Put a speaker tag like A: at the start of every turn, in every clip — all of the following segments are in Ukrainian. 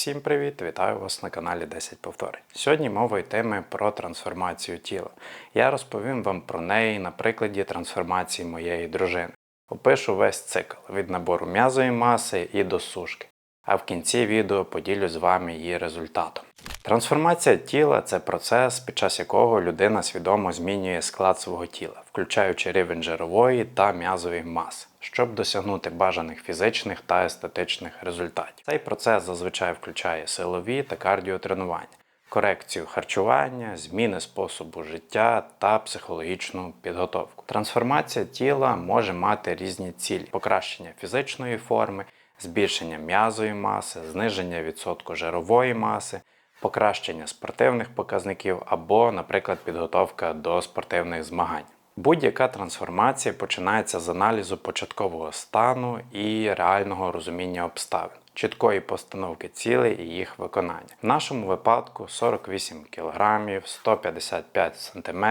A: Всім привіт! Вітаю вас на каналі 10 повторень. Сьогодні мова йтиме про трансформацію тіла. Я розповім вам про неї на прикладі трансформації моєї дружини. Опишу весь цикл від набору м'язової маси і до сушки. А в кінці відео поділю з вами її результатом. Трансформація тіла це процес, під час якого людина свідомо змінює склад свого тіла, включаючи рівень жирової та м'язової маси, щоб досягнути бажаних фізичних та естетичних результатів. Цей процес зазвичай включає силові та кардіотренування, корекцію харчування, зміни способу життя та психологічну підготовку. Трансформація тіла може мати різні цілі: покращення фізичної форми, збільшення м'язової маси, зниження відсотку жирової маси покращення спортивних показників або, наприклад, підготовка до спортивних змагань. Будь-яка трансформація починається з аналізу початкового стану і реального розуміння обставин, чіткої постановки цілей і їх виконання. В нашому випадку 48 кг, 155 см,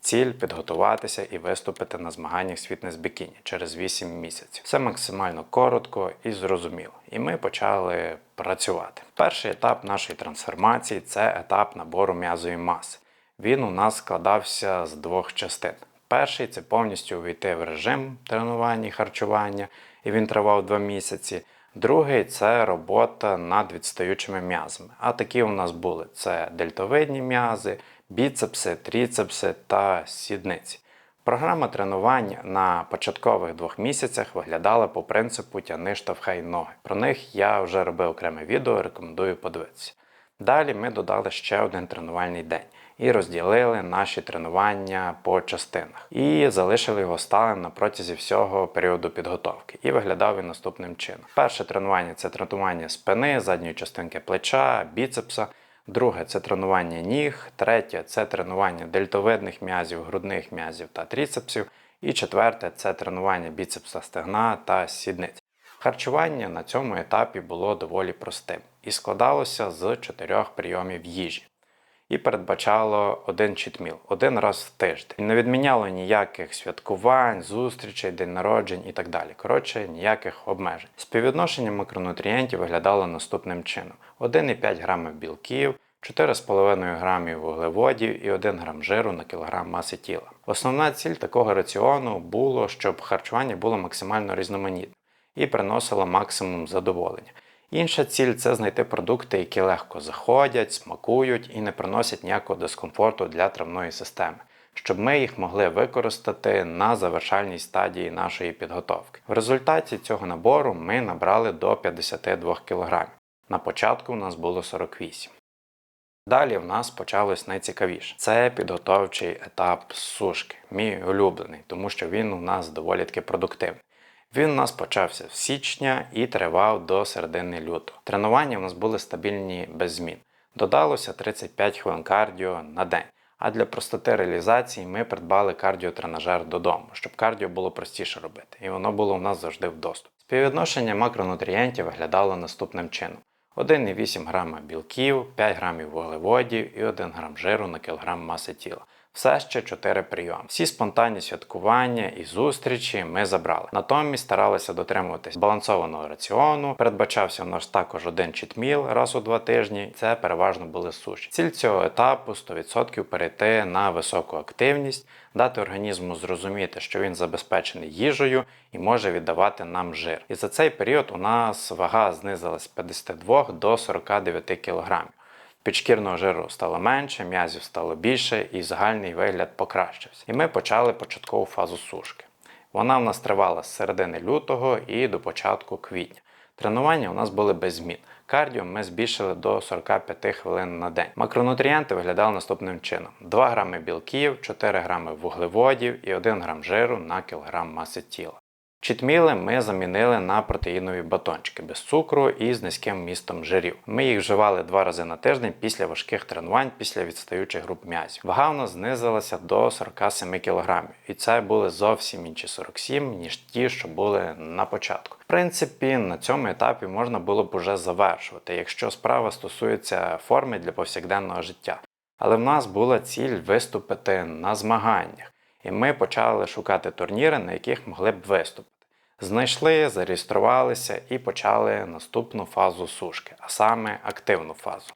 A: Ціль підготуватися і виступити на змаганнях з фітнес-бікіні через 8 місяців. Все максимально коротко і зрозуміло. І ми почали працювати. Перший етап нашої трансформації це етап набору м'язової маси. Він у нас складався з двох частин. Перший це повністю увійти в режим тренування і харчування, і він тривав 2 місяці. Другий це робота над відстаючими м'язами. А такі у нас були: це дельтовидні м'язи, біцепси, тріцепси та сідниці. Програма тренувань на початкових двох місяцях виглядала по принципу тяни штовхай ноги. Про них я вже робив окреме відео, рекомендую подивитися. Далі ми додали ще один тренувальний день і розділили наші тренування по частинах. І залишили його сталим на протязі всього періоду підготовки. І виглядав він наступним чином. Перше тренування це тренування спини, задньої частинки плеча, біцепса. Друге це тренування ніг, третє це тренування дельтовидних м'язів, грудних м'язів та тріцепсів. І четверте це тренування біцепса стегна та сідниць. Харчування на цьому етапі було доволі простим і складалося з чотирьох прийомів їжі. І передбачало один читміл один раз в тиждень. Не відміняло ніяких святкувань, зустрічей, день народжень і так далі. Коротше, ніяких обмежень. Співвідношення макронутрієнтів виглядало наступним чином: 1,5 грами білків, 4,5 грамів вуглеводів і 1 грам жиру на кілограм маси тіла. Основна ціль такого раціону було, щоб харчування було максимально різноманітне і приносило максимум задоволення. Інша ціль це знайти продукти, які легко заходять, смакують і не приносять ніякого дискомфорту для травної системи, щоб ми їх могли використати на завершальній стадії нашої підготовки. В результаті цього набору ми набрали до 52 кг. На початку у нас було 48 Далі в нас почалось найцікавіше. Це підготовчий етап сушки, мій улюблений, тому що він у нас доволі таки продуктивний. Він у нас почався в січня і тривав до середини лютого. Тренування у нас були стабільні без змін. Додалося 35 хвилин кардіо на день. А для простоти реалізації ми придбали кардіотренажер додому, щоб кардіо було простіше робити, і воно було у нас завжди в доступі. Співвідношення макронутрієнтів виглядало наступним чином: 1,8 грама білків, 5 грамів вуглеводів і 1 грам жиру на кілограм маси тіла. Все ще чотири прийоми. Всі спонтанні святкування і зустрічі ми забрали. Натомість старалися дотримуватись балансованого раціону. Передбачався у нас також один читміл раз у два тижні. Це переважно були суші. Ціль цього етапу 100% перейти на високу активність, дати організму зрозуміти, що він забезпечений їжею і може віддавати нам жир. І за цей період у нас вага знизилась з 52 до 49 кг. Підшкірного жиру стало менше, м'язів стало більше і загальний вигляд покращився. І ми почали початкову фазу сушки. Вона в нас тривала з середини лютого і до початку квітня. Тренування у нас були без змін. Кардіо ми збільшили до 45 хвилин на день. Макронутрієнти виглядали наступним чином: 2 грами білків, 4 грами вуглеводів і 1 грам жиру на кілограм маси тіла. Чітміли ми замінили на протеїнові батончики без цукру і з низьким містом жирів. Ми їх вживали два рази на тиждень після важких тренувань після відстаючих груп м'язів. Вага у нас знизилася до 47 кг, і це були зовсім інші 47, ніж ті, що були на початку. В принципі, на цьому етапі можна було б уже завершувати, якщо справа стосується форми для повсякденного життя. Але в нас була ціль виступити на змаганнях, і ми почали шукати турніри, на яких могли б виступити. Знайшли, зареєструвалися і почали наступну фазу сушки, а саме активну фазу.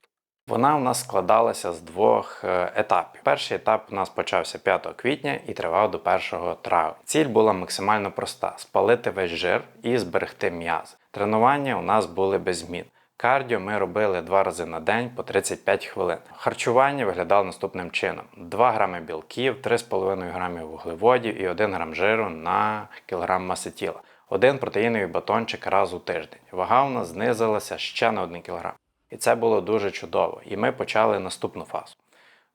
A: Вона у нас складалася з двох е, етапів. Перший етап у нас почався 5 квітня і тривав до 1 травня. Ціль була максимально проста: спалити весь жир і зберегти м'язи. Тренування у нас були без змін. Кардіо ми робили два рази на день по 35 хвилин. Харчування виглядало наступним чином: 2 грами білків, 3,5 грами вуглеводів і 1 грам жиру на кілограм маси тіла. Один протеїновий батончик раз у тиждень. Вага у нас знизилася ще на 1 кг. І це було дуже чудово. І ми почали наступну фазу.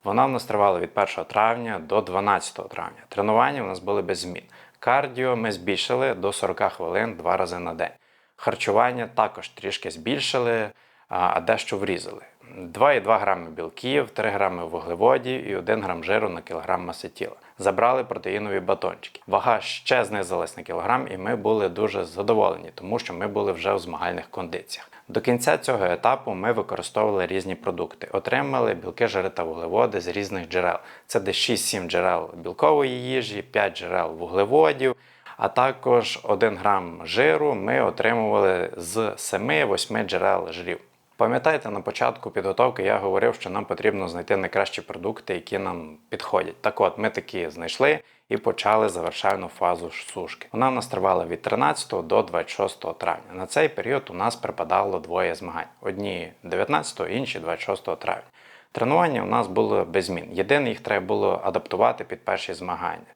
A: Вона в нас тривала від 1 травня до 12 травня. Тренування у нас були без змін. Кардіо ми збільшили до 40 хвилин два рази на день. Харчування також трішки збільшили, а а дещо врізали. 2,2 грами білків, 3 грами вуглеводів і 1 грам жиру на кілограм маси тіла. Забрали протеїнові батончики. Вага ще знизилась на кілограм, і ми були дуже задоволені, тому що ми були вже у змагальних кондиціях. До кінця цього етапу ми використовували різні продукти, отримали білки, жири та вуглеводи з різних джерел. Це десь 6-7 джерел білкової їжі, 5 джерел вуглеводів, а також 1 грам жиру ми отримували з 7-8 джерел жирів. Пам'ятаєте, на початку підготовки я говорив, що нам потрібно знайти найкращі продукти, які нам підходять. Так от, ми такі знайшли і почали завершальну фазу сушки. Вона в нас тривала від 13 до 26 травня. На цей період у нас припадало двоє змагань: одні 19, інші 26 травня. Тренування у нас було без змін. Єдине, їх треба було адаптувати під перші змагання.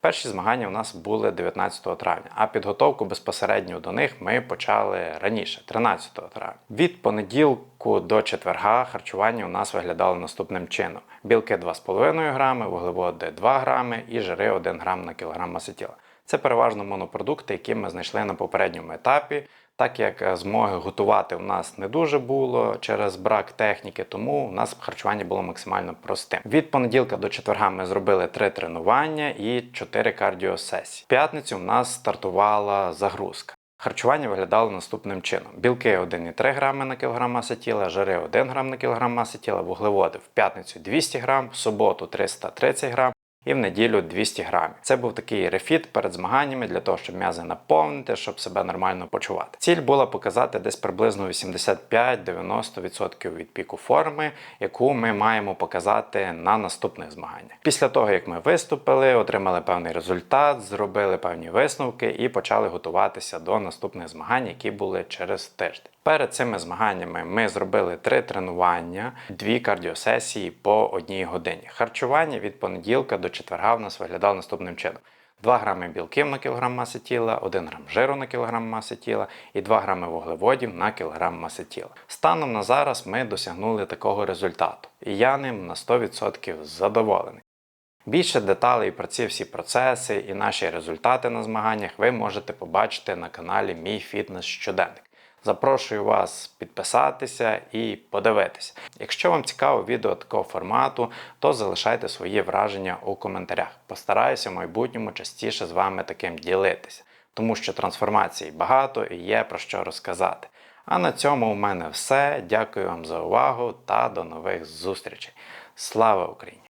A: Перші змагання у нас були 19 травня, а підготовку безпосередньо до них ми почали раніше, 13 травня. Від понеділку до четверга харчування у нас виглядало наступним чином: білки 2,5 грами, вуглеводи 2 грами і жири 1 грам на кілограм маси тіла. Це переважно монопродукти, які ми знайшли на попередньому етапі. Так як е, змоги готувати у нас не дуже було через брак техніки, тому у нас харчування було максимально простим. Від понеділка до четверга ми зробили три тренування і чотири кардіосесії. В п'ятницю у нас стартувала загрузка. Харчування виглядало наступним чином: білки 1,3 грами на кілограм маси тіла, жири 1 грам на кілограм маси тіла, вуглеводи в п'ятницю 200 грам, в суботу 330 грам і в неділю 200 грамів. Це був такий рефіт перед змаганнями для того, щоб м'язи наповнити, щоб себе нормально почувати. Ціль була показати десь приблизно 85-90% від піку форми, яку ми маємо показати на наступних змаганнях. Після того, як ми виступили, отримали певний результат, зробили певні висновки і почали готуватися до наступних змагань, які були через тиждень. Перед цими змаганнями ми зробили три тренування, дві кардіосесії по одній годині. Харчування від понеділка до четверга в нас виглядало наступним чином. 2 грами білків на кілограм маси тіла, 1 грам жиру на кілограм маси тіла і 2 грами вуглеводів на кілограм маси тіла. Станом на зараз ми досягнули такого результату, і я ним на 100% задоволений. Більше деталей про ці всі процеси і наші результати на змаганнях ви можете побачити на каналі Мій Фітнес Щоденник. Запрошую вас підписатися і подивитися. Якщо вам цікаво відео такого формату, то залишайте свої враження у коментарях. Постараюся в майбутньому частіше з вами таким ділитися, тому що трансформацій багато і є про що розказати. А на цьому у мене все. Дякую вам за увагу та до нових зустрічей. Слава Україні!